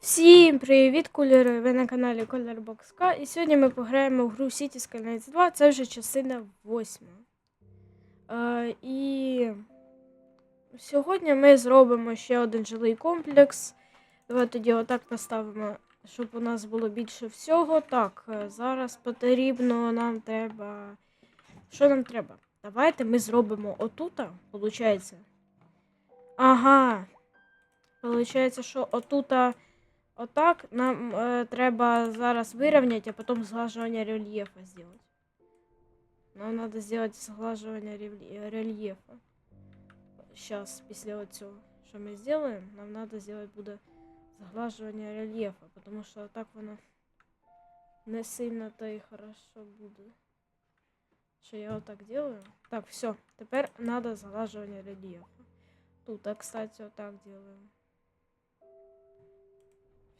Всім привіт, кольори! Ви на каналі Colorbox K. І сьогодні ми пограємо в гру City Skylines 2. Це вже частина 8. Е, і сьогодні ми зробимо ще один жилий комплекс. Давай тоді отак поставимо, щоб у нас було більше всього. Так, е, зараз потрібно нам треба. Що нам треба? Давайте ми зробимо отута, виходить. Ага. Получається, що отута. Отак нам е, треба зараз вирівняти, а потім зглажування рельєфа зробити. Нам треба зробити зглажування рельє- рельєфа. Зараз, після цього, що ми зробимо, нам треба зробити буде зглажування рельєфа, тому що так воно не сильно то і хорошо буде. Що я отак делаю. Так, все, тепер треба зглажування рельєфа. Тут, а, кстати, отак делаем.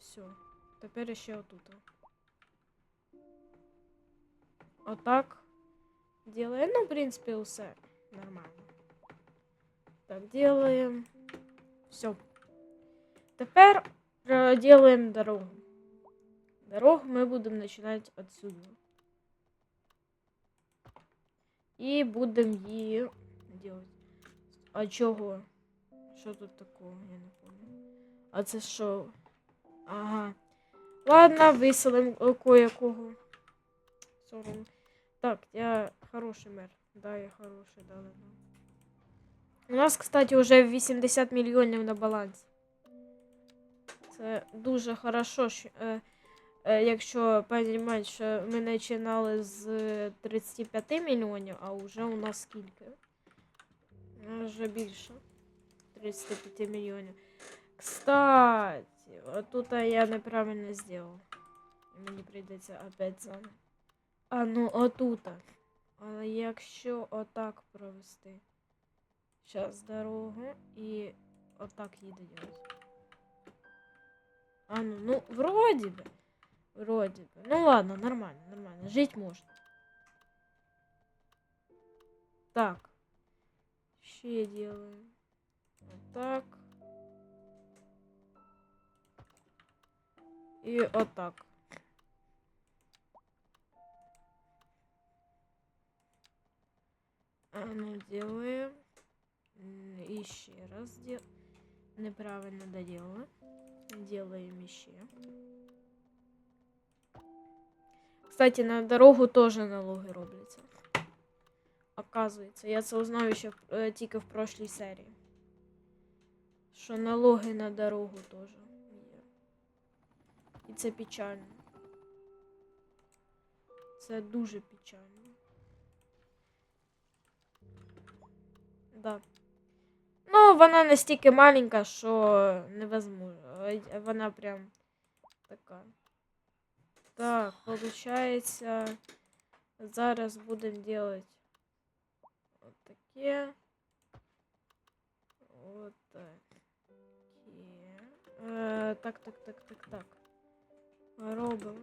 Все. Тепер ще отут. Отак. Делаем. Ну, в принципі, усе нормально. Так, делаем. Все. Тепер делаем дорогу. Дорогу ми будемо починати отсюда. І будемо її делать. А чого? Що тут такого? Я не пам'ятаю. А це що? Ага. Ладно, виселим е, кое-кого. Сором. Так, я хороший мер. Да, я хороший, да, да, да. У нас, кстати, уже 80 мільйонів на балансі. Це дуже хорошо, що, е, е, якщо розуміти, що ми починали з 35 мільйонів, а вже у нас скільки? Ну, Вже більше. 35 мільйонів. Кстати, вот тут я неправильно сделал. І Мені прийдеться опять заново. А ну отут. Але якщо отак провести. Зараз дорогу і отак їде делать. А ну, ну, вроді би. Вроді би. Ну ладно, нормально, нормально. Жить можна. Так. Ще делаем. Вот так. І отак. А ну, делаем. М, І ще раз дел... Неправильно доделала. Делаем еще. Кстати, на дорогу тоже налоги робляться. Оказується, я це узнаю ще в- е, тільки в прошлій серії. Що налоги на дорогу теж є. І це печально. Це дуже печально. Да. Ну, вона настільки маленька, що невозможно. Ой, Вона прям така. Так, получається, зараз будемо делать вот таке. Вот таке. Е, так, так, так, так, так. Робимо.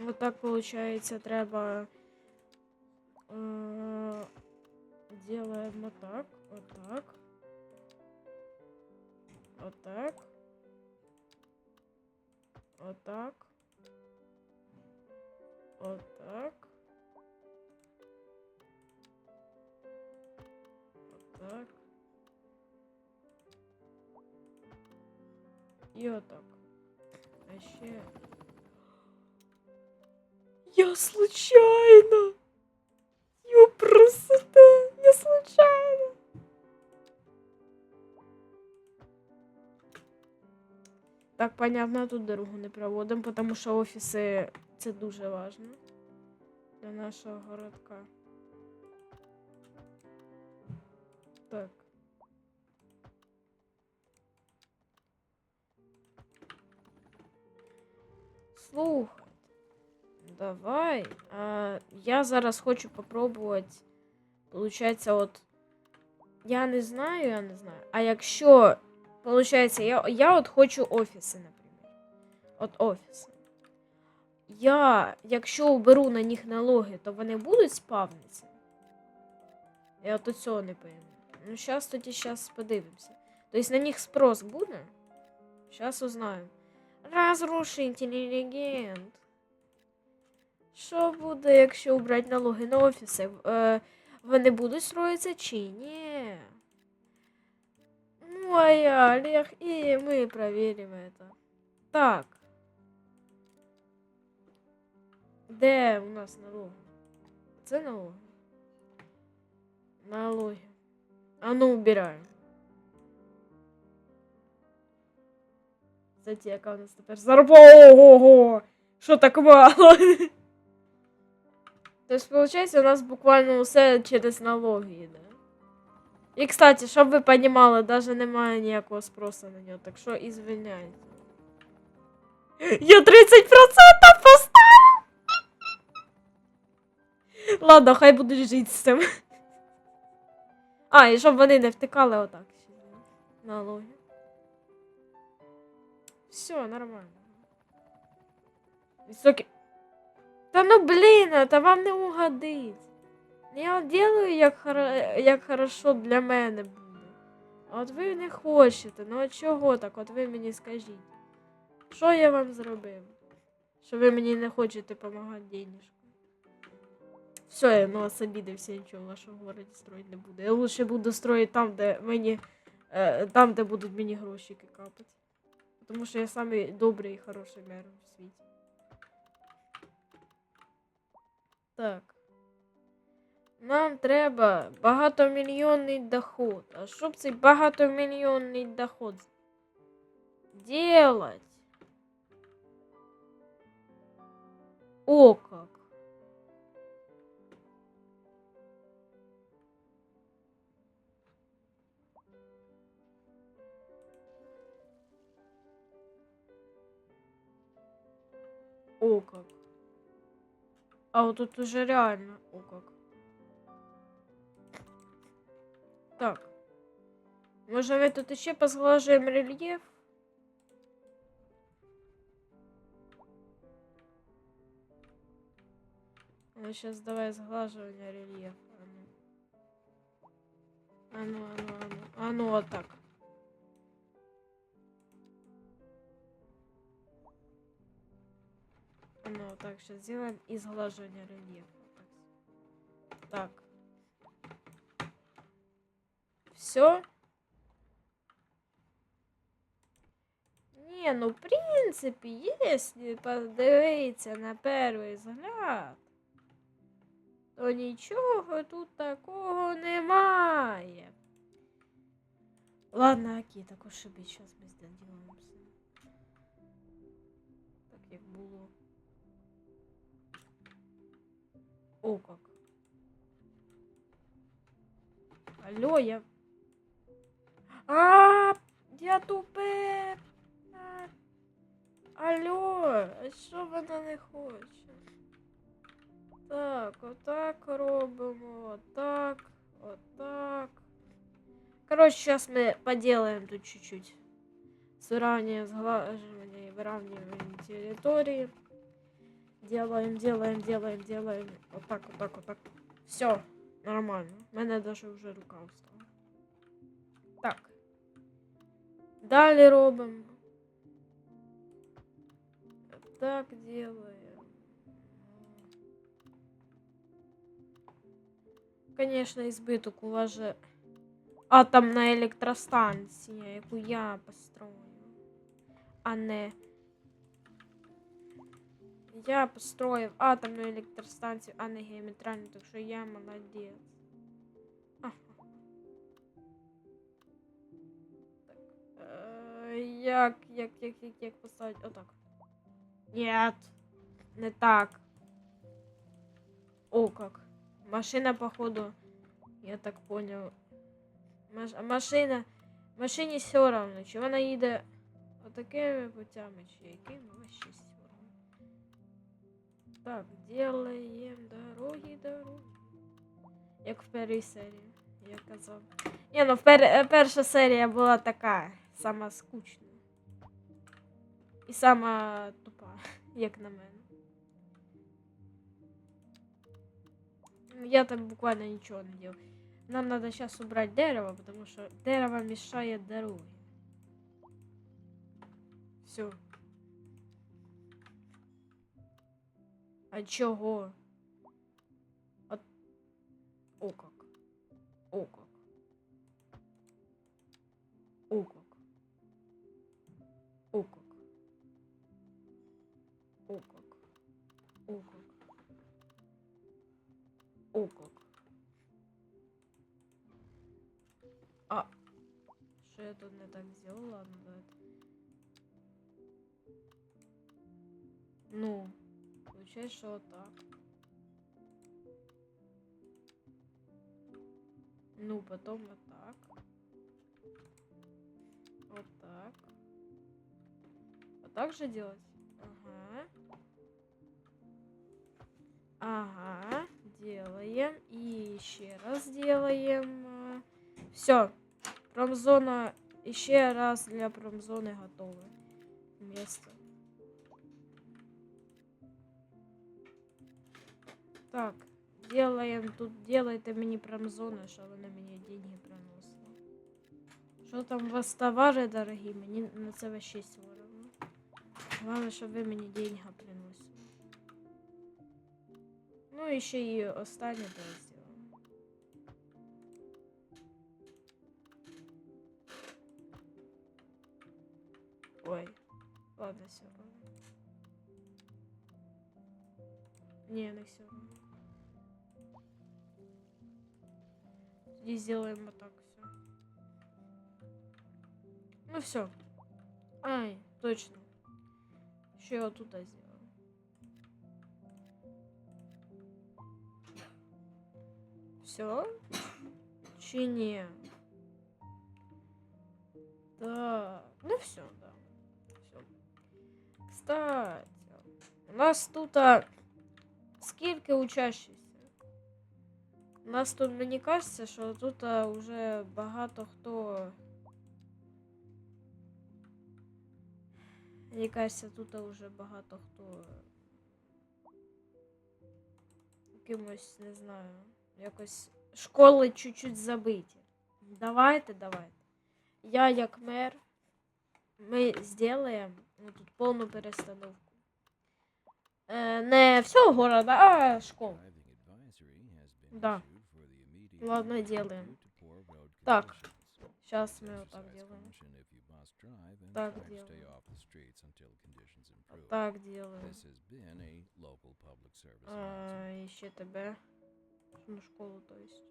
Вот так, получається, треба. Е, делаємо так, отак. Отак. Отак. Отак. Отак. І отак. А ще. Я случайно! Ё, просто я случайно. Так, понятно, тут дорогу не проводимо, тому що офіси це дуже важливо для нашого городка. Так. Слухай. Давай. А, я зараз хочу попробувати. Получається, от. Я не знаю, я не знаю. А якщо. Получається, я, я от хочу офіси, наприклад. От офіси. Я, якщо уберу на них налоги, то вони будуть спавнитися? Я от цього не пойму. Ну, зараз тоді зараз подивимося. Тобто на них спрос буде? Зараз узнаємо. Розрушитель легенд. Що буде, якщо убрати налоги на офіси? Е, вони будуть строїтися чи ні? Ну, а я Олег, и мы проверим это. Так. Де у нас налоги? Це налоги. Налоги. А ну, убираем. Кстати, яка у нас тепер зарплата? Ого! Що так мало? Тобто, получается, у нас буквально все через налоги йде. І, кстати, щоб ви розуміли, навіть немає ніякого спросу на нього, так що і звільняйте. Я 30% поставив! Ладно, хай будуть жити з цим. А, і щоб вони не втикали отак. Налоги. Все, нормально. Високий. Та ну блін, это вам не угодить. Я делаю як, хоро- як хорошо для мене буде. А от ви не хочете. Ну от чого так? От ви мені скажіть. Що я вам зробив? Що ви мені не хочете допомагати денежкою? Все, я вас обідався, нічого в вашому городі строїти не буду. Я лучше буду строїти там, де мені. Е, там, де будуть мені грошики капати. Тому що я самий добрий і хороший мер у світі. Так. Нам треба багатомільйонний доход. А щоб цей багатомільйонний доход делать? О как. О как. А вот тут уже реально. О как. Так. Може ми тут ще позглажуємо рельєф? Ну, сейчас давай сглаживание рельефа. А ну, а ну, а ну, а ну, вот так. А ну, вот так, сейчас сделаем и сглаживание рельефа. Так. Все? Не, ну, в принципе, если подивитися на перший взгляд, то нічого тут такого немає. Ладно, окей, так уж і бить, зараз ми здаділимо все. Так як було. О, как. Алло, я... А, я тупе. А, Алло, а що вона не хоче? Так, отак робимо, отак, отак. Короче, сейчас мы поделаем тут чуть-чуть. Сравнение, сглаживание и выравнивание территории. Делаем, делаем, делаем, делаем. Вот так, вот так, вот так. Все, нормально. У мене даже уже рука устала. Так. Далі робимо. Так делаем. Конечно, избыток у вас же атомна електростанція, яку я построю. А не. Я построїв атомну електростанцію, а не геометральну, так що я молодець. Так. Е, як, як, як, як, як поставити? Отак. Нет. Не так. О, как. Машина, походу, я так понял. Маш... Машина. Машині все равно, чи вона їде отакими путями, чи якими все равно. Так, делаем дороги, дороги. Як в першій серії, я казав. Ні, ну в пер... е, перша серія була така, сама скучна. І сама тупа, як на мене. Ну, Я там буквально ничего не делал. Нам надо сейчас убрать дерево, потому что дерево мешает дороге. Все. А чого? А... О как. О как. Что вот так. Ну, потом вот так. Вот так. Вот так же делать? Ага. Ага, делаем. И еще раз делаем. Все. Промзона еще раз для промзоны готовы. Место. Так, делаем тут, делайте мені промзону, щоб вона мені деньги приносила. Що там у вас товари дорогі, мені на це вообще соромно. Главное, щоб ви мені деньги приносили. Ну і ще і останнє то зробимо. Ой, ладно, все равно. Не, ну все равно. И сделаем вот так все. Ну все. Ай, точно. Еще вот туда сделаем. Все? Чи Да. Ну все, да. Все. Кстати, у нас тут а, скільки учащихся? У нас тут мені кажеться, що тут а, уже багато хто. Мені кажеться, тут уже багато хто. Якимось, не знаю, якось школи чуть-чуть забиті. Давайте, давайте. Я як мер. Ми зробимо ну, тут повну перестановку. Е, не всього города, а школ. Да. Ладно, делаем. Так. Сейчас мы вот так делаем. Так делаем. Так делаем. А, еще тебе. Ну, школу, то есть.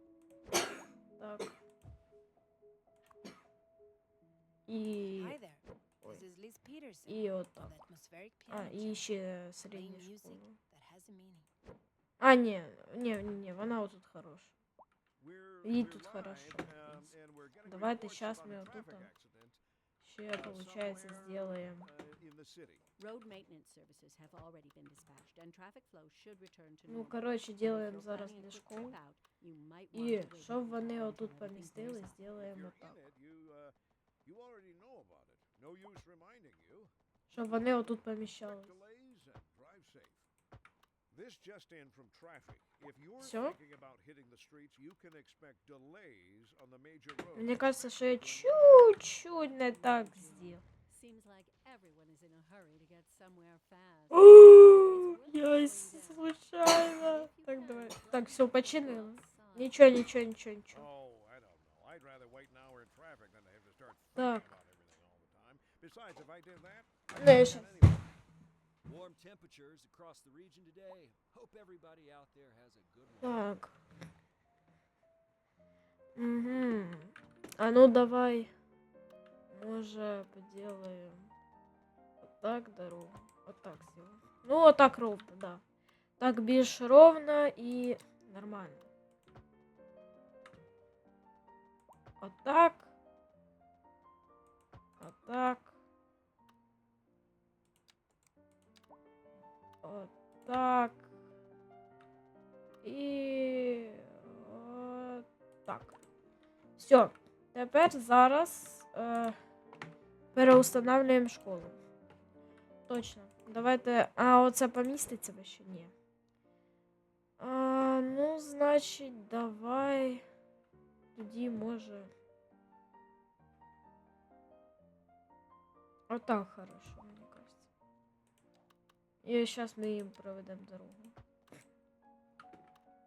Так. И... Ой. И вот так. А, и еще среднюю школу. А, не, не, не, вона вот тут хороша. И И тут тут хорошо. хорошо, Давайте щас мы вот тут, а, Ще, получается, сделаем. Road maintenance services have already been dispatched, and traffic flow should return to Ну, normal. коротше, And if делаем you're зараз planning a для quick школ. trip out, you might want І to wait щоб until вони everything отут is помістили, out. зробимо так. You already know about it. No use reminding you. Щоб вони отут поміщались. This just in from traffic. If you're Всё? thinking about hitting the streets, you can expect delays on the major roads. Мені кажется, що я чуть-чуть не так зробив. Seems like everyone is in a hurry to get somewhere fast. Я случайно. Так, давай. Так, все, починили. Нічого, нічого, нічого, нічого. Oh, I don't know. I'd rather wait an hour in traffic than to have to start Так. thinking about everything all the time. Besides, if I did that, Не, I'd я do Так. Угу. А ну давай. Може, поделаем. Вот так дорогу. Вот так сделаем. Ну, вот так ровно, да. Так більш ровно и нормально. Вот так. Вот так. Вот так. І от так. Все. Тепер зараз е, переустанавлюємо школу. Точно. Давайте. А оце поміститься вообще? Ні. А, ну, значить, давай. Тоді може. Отак хорошо, мені кажется. И сейчас мы им проведем дорогу.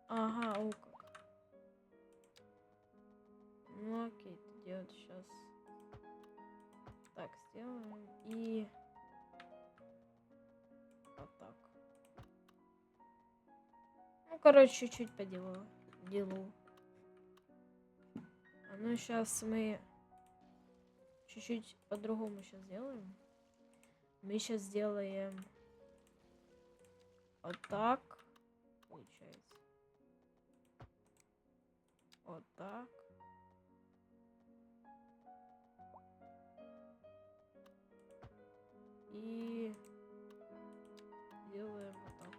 Ага, о как. Ну окей, тогда вот сейчас так сделаем и вот так. Ну, короче, чуть-чуть по делу. делу. А ну сейчас мы чуть-чуть по-другому сейчас сделаем. Мы сейчас сделаем вот так. Получается. Вот так. И делаем вот так.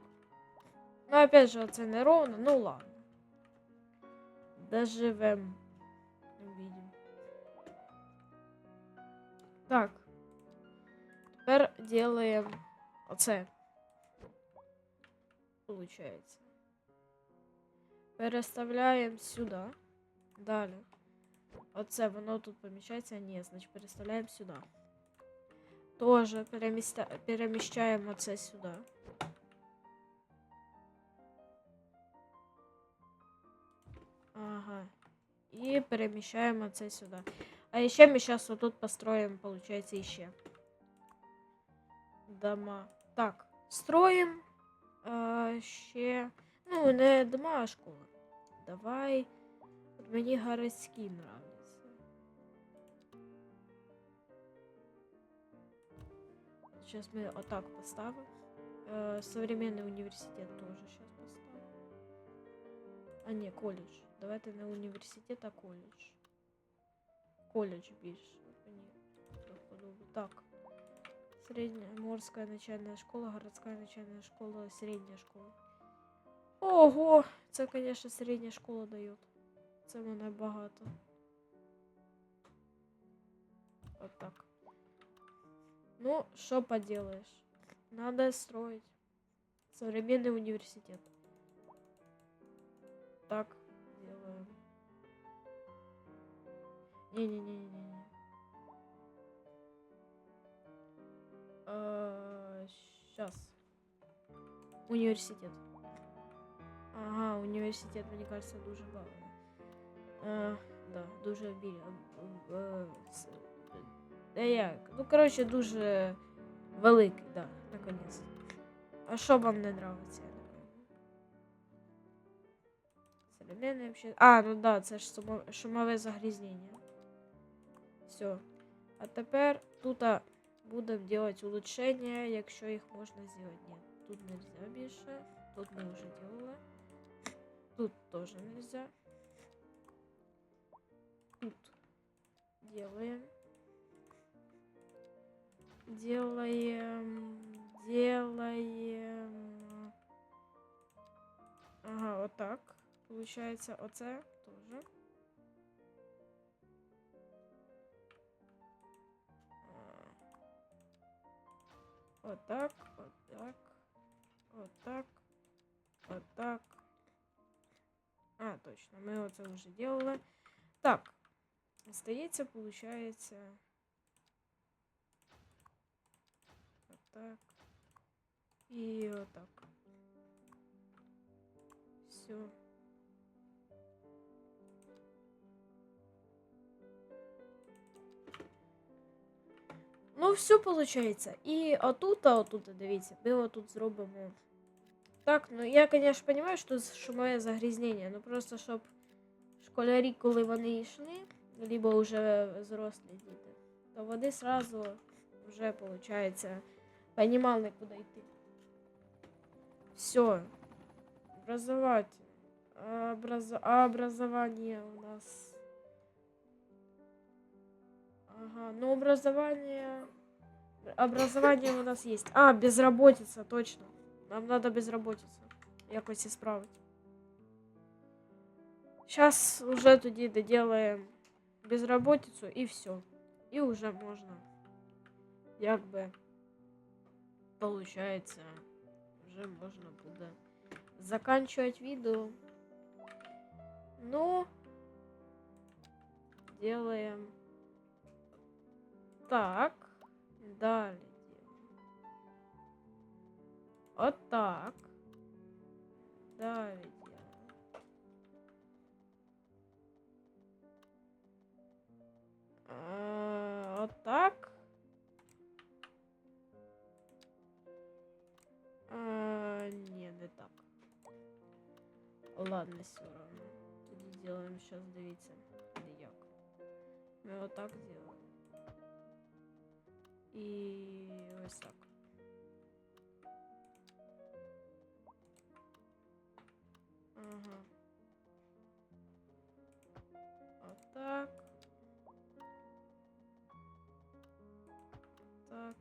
Ну, опять же, це не ровно, ну ладно. Доживем. Увидим. Так. Тепер делаем оце Получается. Переставляємо сюди. Далі. Оце воно тут поміщається. Ні, значить переставляємо сюди. Тоже переміста... переміщаємо це сюди. Ага. І переміщаємо це сюди. А ще ми зараз отут построїмо, получается, ще. Дома. Так, строїмо. А, ще. Ну, не дома, а школа. Давай. От мені городські нравляться. Сейчас мы вот так поставим. Э, современный университет тоже сейчас поставим. А не, колледж. Давайте не університет, а коледж. Коледж більше. Мені до вподоби. Так. Средняя морская начальная школа, городская начальная школа, средняя школа. Ого! Це, конечно, середня школа дает. Це мене багато. Вот так. Ну, что поделаешь? Надо строить. Современный университет. Так делаем. Не-не-не-не-не. Сейчас. Университет. Ага, університет, мені кажется, дуже багато. Е, да, дуже біля. С- Е, як? Ну, коротше, дуже великий, да, наконець. А що вам не нравиться. Современне вообще. А, ну да, це ж шумове загрязнення. Все. А тепер тут будемо робити улучшення, якщо їх можна зробити. Ні, тут нельзя більше. Тут ми вже делали. Тут тоже нельзя. Тут делаем. Делаем. Делаем. Ага, вот так. Получается, оце тоже. Вот так, вот так, вот так, вот так. А, точно, ми оце вже делали. Так, остається, получается. Вот так. Все. Ну, все получается. І отут, а отут, дивіться, ми отут зробимо. Так, ну я, конечно, понимаю, що з- шумове загрязнення, ну просто щоб школярі, коли вони йшли, либо вже взрослі діти, то вони сразу вже, получается, понимали, куди йти. Все. Образовать. Образ... Образование у нас. Ага, ну образование. Образование у нас есть. А, безработица, точно. Нам надо безработицу. Якось исправить. Сейчас уже тоді доделаем безработицу и все. И уже можно. Як би получается, уже можно буде заканчивать видео. Ну, делаем так. Далее делаем. отак. Далі делаем. Е, Отак. Е, Ні, не так. Ладно, все равно. Тоді делаем сейчас, дивіться. Як. Ми отак делаем. І ось так. Ага. Отак. Так.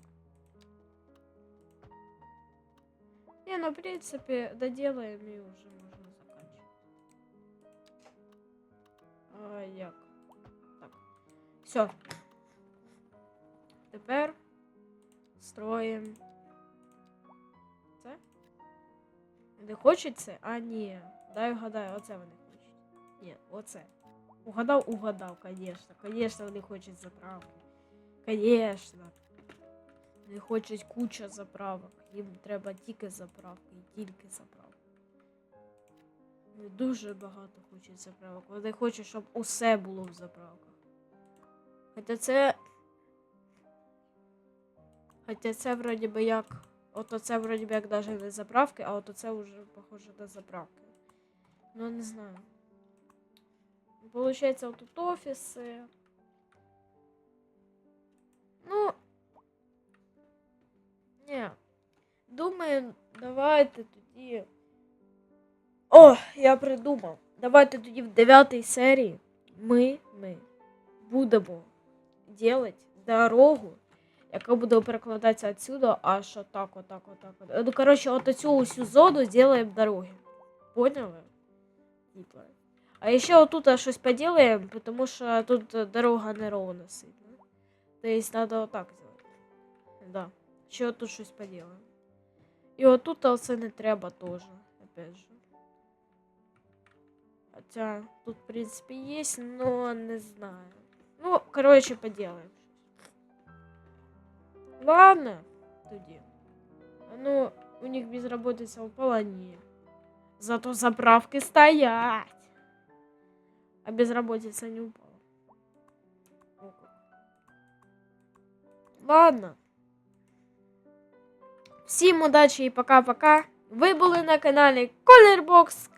Не, ну в принципе доделаем и уже можно заканчивать. А, як? Так. Все. Тепер строїмо. Це? Не хочуть це? А, ні. Дай вгадаю, оце вони хочуть. Ні, оце. Угадав, угадав, конечно. Конечно, вони хочуть заправки. Конечно. Вони хочуть куча заправок. Їм треба тільки заправки і тільки заправки. Вони дуже багато хочуть заправок. Вони хочуть, щоб усе було в заправках. Хоча це. Хоча це вроді би як. Ото це вроді би як даже не заправки, а ото це вже похоже на заправки. Ну не знаю. Получається, тут офіси. Ну. Ні. Думаю, давайте тоді. О, я придумав. Давайте тоді в дев'ятій серії ми, ми будемо делать дорогу, яка буде перекладатися отсюда аж отак, отак, отак. отак. Ну, коротше, от цю усю зону зробимо дороги. Поняли? Типа. А ще отут щось поделаем, потому що тут дорога не ровно сильно. То есть надо отак зробити. Да. Ще тут щось поделаем. І отут оце не треба теж, опять же. Хотя тут, в принципе, есть, но не знаю. Ну, короче, поделаем. Ладно, тоді. Ну, у них безработица упала, ні. Зато заправки стоять. А безработица не упала. О как. Ладно. Всім удачі і пока-пока. Ви були на каналі Колербокс.